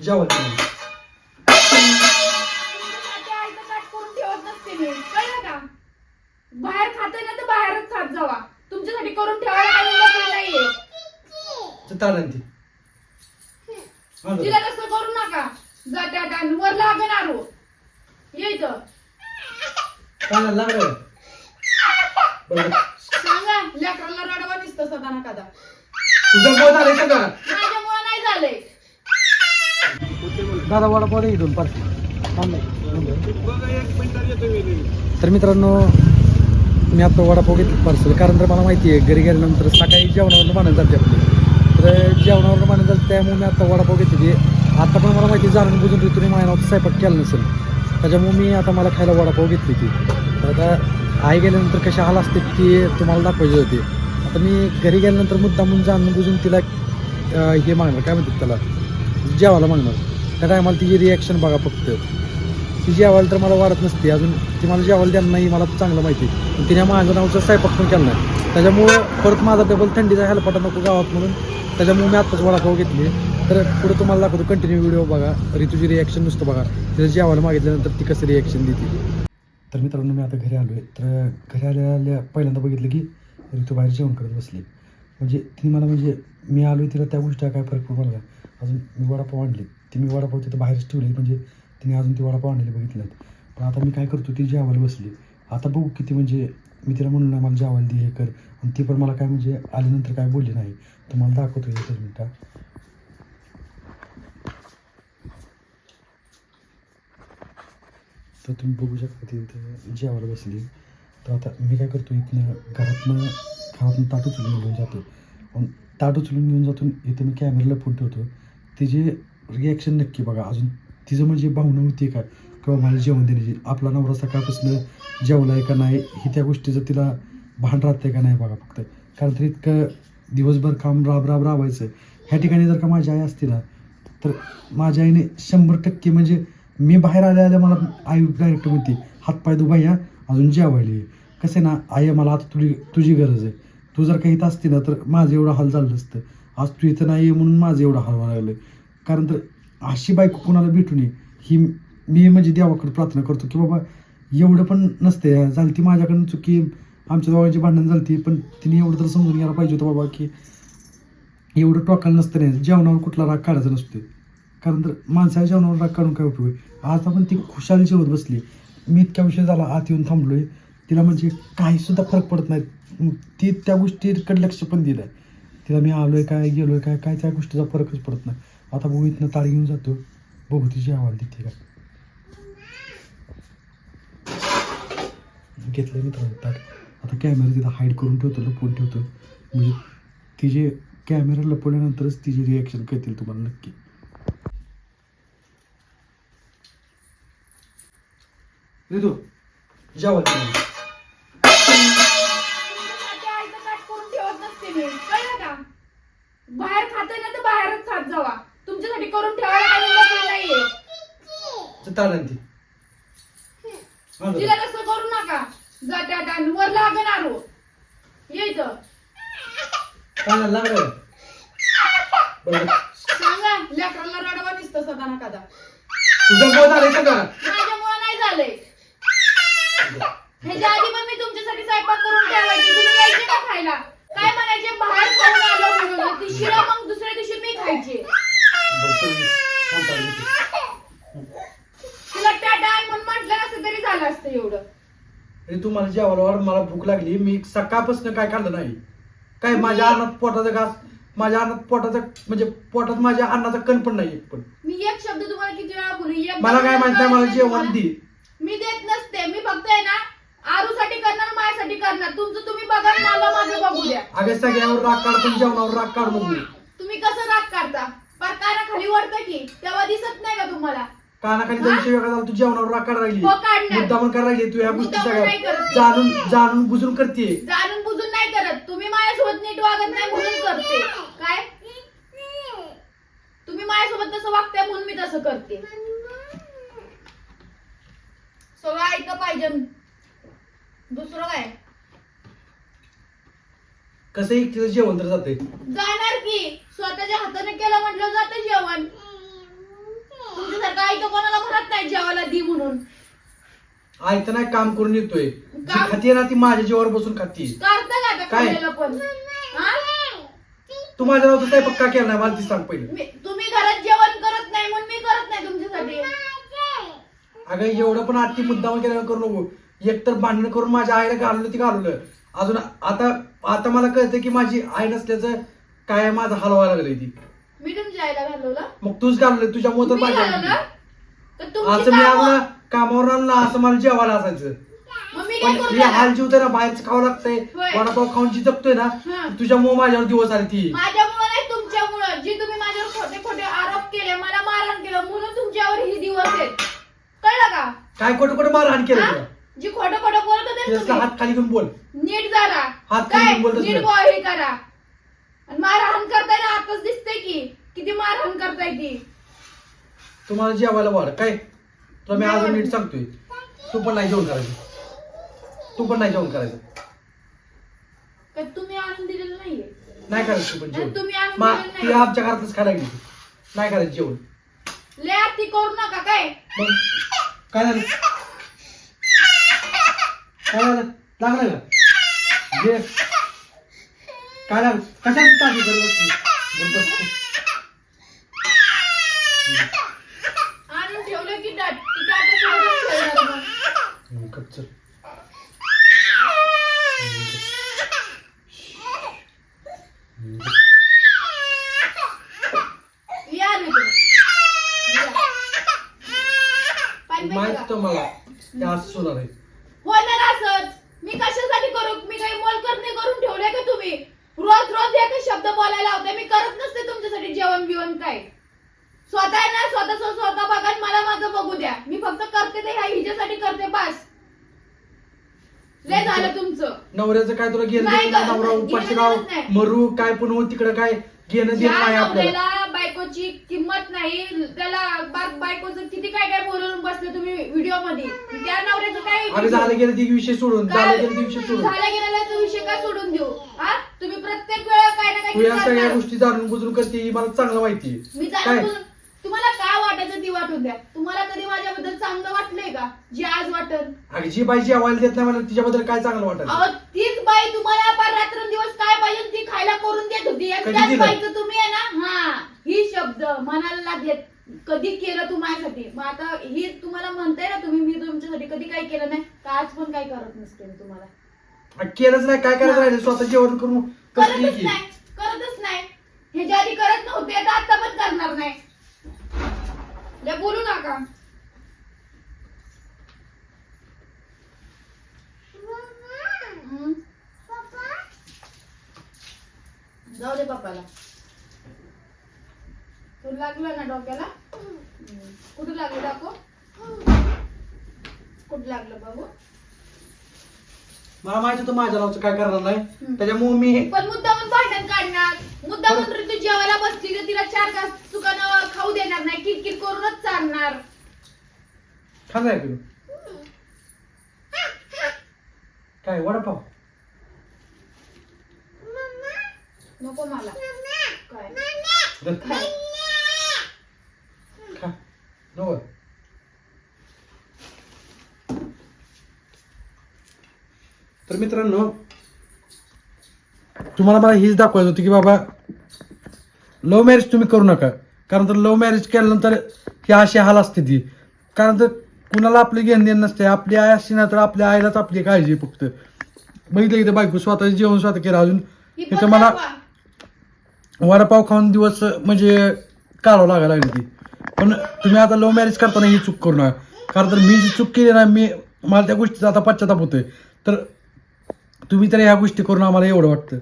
जेवण बाहेर खाते ना तर बाहेरच खात जावा. तुमच्यासाठी करून ठेवायला नाहीये. ती हा, तिला तसं करू नका. जात्या आणि वर लागण आलो यायचं काय लागलं. बरं. सांगा लेकराला रडवा दिसतं सदा कदा तुझं आलंय का? माझ्यामुळे नाही झालंय. दादा वडापाव दे इथून पार्सल. तर मित्रांनो मी आता वडापाव घेतली पार्सल. कारण तर मला माहिती आहे घरी गेल्यानंतर सकाळी जेवणावर मानत जाते तर जेवणावर मानत जाते त्यामुळे मी आता वडापाव घेतली. आता पण मला माहिती आहे, जाणून बुजून ऋतूने माझ्या नावाचा स्वयंपाक केला नसेल. त्याच्यामुळे मी आता मला खायला वडापाव घेतली ती तर आता आई गेल्यानंतर कशा हाल असते ती तुम्हाला दाखवायची होती. आता मी घरी गेल्यानंतर मुद्दामून जाणून बुजून तिला हे मागणार. काय म्हणतात त्याला? जेवायला मागणार. त्या टायमाला तिची रिॲक्शन बघा फक्त. ती जेवायला तर मला वाढत नसते. अजून ती मला जेवायला द्यायला नाही मला चांगलं माहिती पण तिने माझं नावचं स्वयंपाक पण केला नाही. त्याच्यामुळं परत माझा डबल थंडीचा हेलपाटा नको गावात म्हणून. त्याच्यामुळे मी आत्ताच वडापाव घेतली. तर पुढे तुम्हाला दाखवतो. कंटिन्यू व्हिडिओ बघा. ऋतूची रिॲक्शन नुसतं बघा. तिला जेवायला मागितल्यानंतर ती कसं रिॲक्शन देते. तर मित्रांनो मी आता घरी आलो आहे तर घरी आल्या आल्या पहिल्यांदा बघितलं की ऋतू बाहेर जेवण करत बसली. म्हणजे ती मला म्हणजे मी आलो आहे तिला त्या गोष्टी काय फरक पडला अजून मी वडापाव आणली. ती मी वडापाव तिथं बाहेरच ठेवले म्हणजे तिने अजून ती वडापाव आणलेली बघितले पण आता मी काय करतो ती जेवायला बसली. आता बघू किती म्हणजे मी तिला म्हणून मला जेवायला दे हे कर. आणि ती पण मला काय म्हणजे आल्यानंतर काय बोलली नाही. तर मला दाखवतो एकच मिनटं. तर तुम्ही बघू शकता ती इथं जेवायला बसली. तर आता मी काय करतो इथनं घरातनं घरातून ताट उचलून घेऊन जातो पण ताट उचलून घेऊन जातो इथं मी कॅमेऱ्याला फोन ठेवतो. तिचे रिॲक्शन नक्की बघा अजून तिचं म्हणजे भावना होती काय किंवा मला जेवण देण्याची आपला नवरा सकाळपासून जेवला आहे का नाही ही त्या गोष्टीचं तिला भान राहते का नाही बघा फक्त. कारण तर इतकं दिवसभर काम राब राब राबायचं. ह्या ठिकाणी जर का माझी आई असती ना तर माझ्या आईने शंभर टक्के म्हणजे मी बाहेर आल्या आल्या मला आई डायरेक्ट म्हणते हातपाय दु भैया अजून जेवायला कसं आहे ना आई मला आता तुझी तुझी गरज आहे. तू जर काही इथं असती ना तर माझं एवढं हाल झालं नसतं. आज तू इथं नाही आहे म्हणून माझं एवढं हाल व्हायला लागलं कारण तर अशी बायको कोणाला भेटू नये ही मी म्हणजे देवाकडे प्रार्थना करतो की बाबा एवढं पण नसते झालं ती माझ्याकडनं चुकी आमच्या दोघांची भांडण झाली ती पण तिने एवढं तर समजून घ्यायला पाहिजे होतं बाबा की एवढं टोकायला नसतं नाही जेवणावर कुठला राग काढायचा नसतो कारण तर माणसाच्या जेवणावर राग काढून काय उपयोग? आहे आज आपण ती खुशाल जेवत बसली. मी इतक्या विषय झाला आत येऊन थांबलोय. तिला म्हणजे काही सुद्धा फरक पडत नाही. ती त्या गोष्टीकडे लक्ष पण दिलं आहे तिला मी आलो आहे काय गेलो आहे काय काय त्या गोष्टीचा फरकच पडत नाही. आता बघू इथनं ताळी घेऊन जातो. बघू तिची आवाज देते का घेतलं मित्रांनो ताट. आता कॅमेरा तिथं हाईड करून ठेवतो लपवून ठेवतो. म्हणजे तिचे कॅमेरा लपवल्यानंतरच तिची रिॲक्शन कळतील तुम्हाला नक्की. ऋतू जेवण कळलं का? बाहेर खाते ना तर बाहेरच खात जावा. तुमच्यासाठी करून ठेवायला काही मोकळी नाहीये ती हा, तिला तसं करू नका. जात्या आणि वर लागण आलो यायचं काय लागलं. बरं. सांगा लेकराला रडवा दिसतं सदा ना कदा तुझं आलंय का? माझ्यामुळे नाही झालंय ह्याच्या आधी पण मी तुमच्यासाठी स्वयंपाक करून ठेवायची तुम्ही यायचे का खायला काय म्हणायचे बाहेर खाऊन आलो म्हणून ती शिरा मग दुसऱ्या दिवशी मी खायचे तिला टाटा आण म्हणून म्हटलं नसतं तरी झालं असतं एवढं अरे तू मला जेवायला मला भूक लागली मी सकाळपासून काय खाल्लं नाही. काय माझ्या अन्नात पोटाचा घास माझ्या अन्नात पोटाचा म्हणजे पोटात माझ्या अन्नाचा कण पण नाही एक पण. मी एक शब्द तुम्हाला किती वेळा बोलू? एक मला काय माहीत नाही मला जेवण दे. मी देत नसते मी फक्त आहे ना आरूसाठी करणार माझ्यासाठी करणार. तुमचं तुम्ही बघा मला माझं बघू द्या. अगं सगळ्यावर राग काढतो जेवणावर राग काढ तुम्ही कसं राग काढता? पर काना खाली वरतं की तेव्हा दिसत नाही का तुम्हाला? कानाखाली विषय वेगळा झाला तू जेवणावर राग काढ राहिली. हो, काढणार. मुद्दा पण करायला लागली तू ह्या गोष्टी मुद्दामून नाही सगळ्या. करत. जाणून जाणून बुजून करते. जाणून बुजून नाही करत. तुम्ही माझ्यासोबत नीट वागत नाही म्हणून करते. काय? तुम्ही माझ्यासोबत तसं वागताय म्हणून मी तसं करते. सगळं ऐकलं पाहिजे. दुसरं काय? कसं एकटीचं जेवण तर जाते जाणार की. स्वतःच्या हाताने केलं म्हटलं जातं जेवण. तर कोणाला म्हणत नाही जेवायला दी म्हणून. आयतं नाही काम करून येतोय. जी काम? खाती ना ती माझ्या जीवावर बसून खाती. करता का काय? खाल्लेलं पण? हा? तू माझ्या नाव काय पक्का केला नाही? मला ती सांग पहिले. मी- तुम्ही घरात जेवण करत नाही म्हणून मी करत नाही तुमच्यासाठी. अगं एवढं पण आत्ती मुद्दाम केल्यावर करू नको. एकतर भांडण करून माझ्या आईला घालवलं ती घालवलं. अजून आता आता मला कळतं की माझी आई नसल्याचं काय माझा हलवायला लागलंय ती. मी तुमच्या आईला घालवलं. मग तूच घालवलं तुझ्यामुळे तर मी माझ्या घालवलं? तर असं तुमची मी कामं- कामावर आणला असं मला जेवायला असायचं. मग मी काय पण करू त्याला? हाल जीव ना बाहेरच खावं लागतंय. होय. वडापाव खाऊन जी जगतोय ना हा. तुझ्यामुळे माझ्यावर दिवस आली ती. माझ्यामुळं नाही तुमच्यामुळं. जी तुम्ही माझ्यावर खोटे खोटे आरोप केले मला मारहाण केलं म्हणून तुमच्यावर ही दिवस आहेत. कळलं का? काय खोटं खोटं मारहाण केलं हा? तुला? जी खोटं खोटं बोलत होते ना त्याचा तुम्ही. हात खाली घेऊन बोल. नीट जरा. हात काय खाली बोलतच नीट नाही. बॉ हे करा आणि मारहाण करताय ना आताच दिसतंय की. किती मारहाण करताय ती. तुम्हाला जेवायला वाढ. काय? तुला मी अजून. नीट सांगतोय. तू पण नाही जेवण करायचं. तू पण नाही जेवण करायचं. काय तुम्ही आणून दिलेलं नाहीये? नाही करायचं तू पण नाही, तुम्ही आणून जेवण मा- दिलेलं ती नाही. आमच्या घरातच खायला गेली. नाही करायचं जेवण. लय आती करू नका काय? मग काय झालं? काय झालं? लागलं का? जे काय लागलं कशाला करत बसली बरं. आणून ठेवलं की दाट ती दाटच सोडून ठेवणार मग. गप चल. माहीत? तो मला ते असं होणार आहे होणार असंच. मी कशासाठी करू? मी काही मोल करणे करून ठेवले का तुम्ही? रोज रोज एकच शब्द बोलायला होते मी करत नसते तुमच्यासाठी जेवण बिवण काय. स्वतः ना स्वतः स्व- स्वतः बघा मला माझं बघू द्या. मी फक्त करते ते ह्या हिच्यासाठी करते बस. लय झालं तुमचं. नवऱ्याचं काय तुला घेणं नाही देणं नाही, गं, नवरा घेणं उपाशी राव नाही. मरू काय पण हो तिकडं काय घेणं ज्या देणं नाही आपल्याला. नवऱ्याला बायकोची किंमत नाही त्याला बा- बायकोचं किती काय काय बोलून बसले तुम्ही व्हिडिओमध्ये त्या नवऱ्याचं काय अगं झालं गेलं ती विषय सोडून झालं गेलं ती विषय सोडून. झाला गेलेला तो विषय काय सोडून देऊ? हा? तुम्ही प्रत्येक वेळा काय ना तू या काय सगळ्या. गोष्टी जाणून बुजून करते ही मला चांगलं माहिती मी काय? बुजून- तुम्हाला काय वाटायचं ती वाटून द्या? तुम्हाला कधी माझ्याबद्दल चांगलं वाटलंय का? जे आज वाटत अगं जी बाई जेवायला देत नाही मला तिच्याबद्दल काय चांगलं वाटत अहो तीच बाई तुम्हाला पार रात्रंदिवस काय पाहिजे ती खायला करून देत होती. आणि कधी त्याच दिलं? बाईचं तुम्ही आहे ना? हा ही शब्द म्हणायला लागलेत कधी केलं तू माझ्यासाठी? मग आता ही तुम्हाला म्हणताय ना तुम्ही मी तुमच्यासाठी कधी काही केलं नाही? तर आज पण काही करत नसते मी तुम्हाला? केलंच नाही. काय करायचं राहिलं? स्वतः जेवण करून कसं करतच नाही. करतच नाही. हे ज्या आधी करत नव्हते तर आता पण करणार नाही. लय बोलू नका. जाऊ दे पप्पाला. तू लागलं ना डोक्याला. कुठं लागलं दाखव? कुठं लागलं बाबू मला माहीत होतं माझ्या नावचं काय करणार नाही. त्याच्यामुळे मी पण मुद्दामून भांडण काढणार. मुद्दामून तू जेवायला बसली तर तिला चार घास चुकानं खाऊ देणार नाही. किरकिर करूनच चालणार. खाणार आहे पिलू काय वडापाव? नको मला. काय? धर, काय? खा. नको तर मित्रांनो तुम्हाला मला हेच दाखवायचं होतं की बाबा लव्ह मॅरेज तुम्ही करू नका. कारण तर लव्ह मॅरेज केल्यानंतर ही अशी हाल असते ती. कारण तर कुणाला आपली घेणं देणं नसते. आपली आई असते ना तर आपल्या आईलाच आपली काळजी फक्त. बघितलं इथे बायको स्वतः जेवण स्वतः केलं अजून. पण मला. वडापाव खाऊन दिवस म्हणजे काढावं लागायला लागली ती. पण तुम्ही आता लव्ह मॅरेज करताना ही चूक करू नका. कारण तर मी जी चूक केली ना मी मला त्या गोष्टीचा आता पश्चाताप होतोय. तर तुम्ही तर ह्या गोष्टी करून आम्हाला एवढं वाटतं.